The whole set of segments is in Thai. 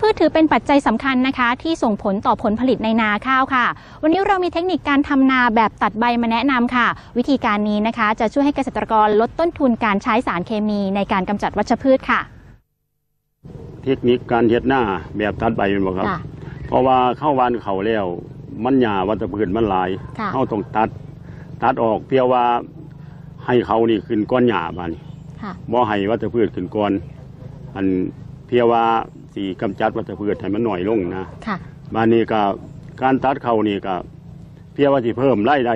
พืชถือเป็นปัจจัยสำคัญนะคะ ที่ส่งผลต่อผลผลิตในนาข้าวค่ะ วันนี้เรามีเทคนิคการทำนาแบบตัดใบมาแนะนำค่ะ วิธีการนี้นะคะจะช่วยให้เกษตรกรลดต้นทุนการใช้สารเคมีในการกำจัดวัชพืชค่ะ เทคนิคการเฮ็ดหน้าแบบตัดใบแม่นบ่ครับค่ะเพราะว่าเข้าวานเขาแล้วมันหญ้าวัชพืชมันหลายค่ะเฮาต้องตัด ตัดออกเพียงว่าให้เขานี่ขึ้นก้อนหญ้าบาดนี้ค่ะบ่ให้วัชพืชขึ้นก่อนอันเพียงว่า สิกำจัดวัชพืชให้มันน้อยลงนะค่ะบานนี้ก็การตัดเขานี่ก็เพียงว่าสิเพิ่มรายได้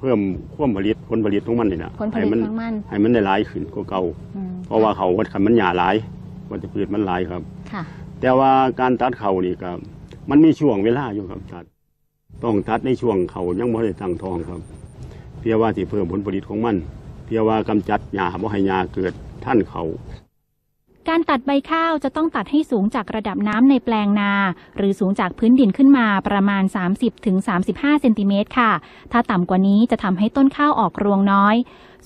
เพิ่มความผลิตผลผลิตของมันนี่นะผลผลิตให้มันของมัน ให้มันได้หลายขึ้นกว่าเก่า อืมเพราะว่าเขาวัดคันมันหญ้าหลายวัชพืชมันหลายครับ ค่ะ แต่ว่าการตัดเขานี่ก็มันมีช่วงเวลาอยู่ครับตัด ต้องตัดในช่วงเขายังไม่ได้ตั้งทองครับ เพียงว่าสิเพิ่มผลผลิตของมัน เพียงว่ากำจัดหญ้าบ่ให้หญ้าเกิดท่านเขา การตัดใบข้าวจะต้องตัดให้สูงจากระดับน้ำในแปลงนา หรือสูงจากพื้นดินขึ้นมาประมาณ 30-35 เซนติเมตรค่ะ ถ้าต่ำกว่านี้จะทำให้ต้นข้าวออกรวงน้อย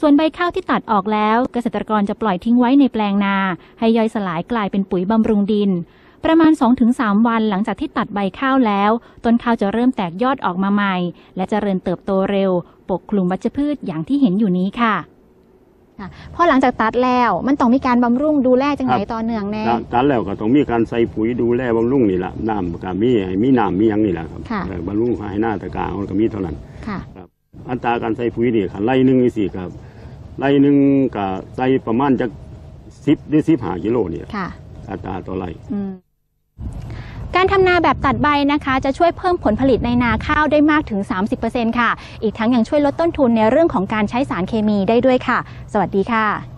ส่วนใบข้าวที่ตัดออกแล้ว เกษตรกรจะปล่อยทิ้งไว้ในแปลงนา ให้ย่อยสลายกลายเป็นปุ๋ยบำรุงดิน ประมาณ 2-3 วันหลังจากที่ตัดใบข้าวแล้ว ต้นข้าวจะเริ่มแตกยอดออกมาใหม่ และเจริญเติบโตเร็ว ปกคลุมวัชพืชอย่างที่เห็นอยู่นี้ค่ะ พอหลังจากตัดแล้วมันต้องมีการบำรุงดูแลจังไหนครับต่อเนื่องแน่ตัดตัดแล้วก็ต้องมีการใส่ปุ๋ยดูแลบำรุงนี่แหละน้ำก็มีให้มีน้ำมีหยังนี่แหละครับค่ะเออบำรุงให้หน้าตะกร้ามันก็มีเท่านั้นค่ะอัตราการใส่ปุ๋ยนี่คันไร่หนึ่งนี่สิครับไร่หนึ่งก็ใส่ประมาณจากสิบหรือสิบห้ากิโลนี่แหละค่ะอัตราต่อไร่อืม การทำนาแบบตัดใบนะคะ จะช่วยเพิ่มผลผลิตในนาข้าวได้มากถึง 30%ค่ะ อีกทั้งยังช่วยลดต้นทุนในเรื่องของการใช้สารเคมีได้ด้วยค่ะ สวัสดีค่ะ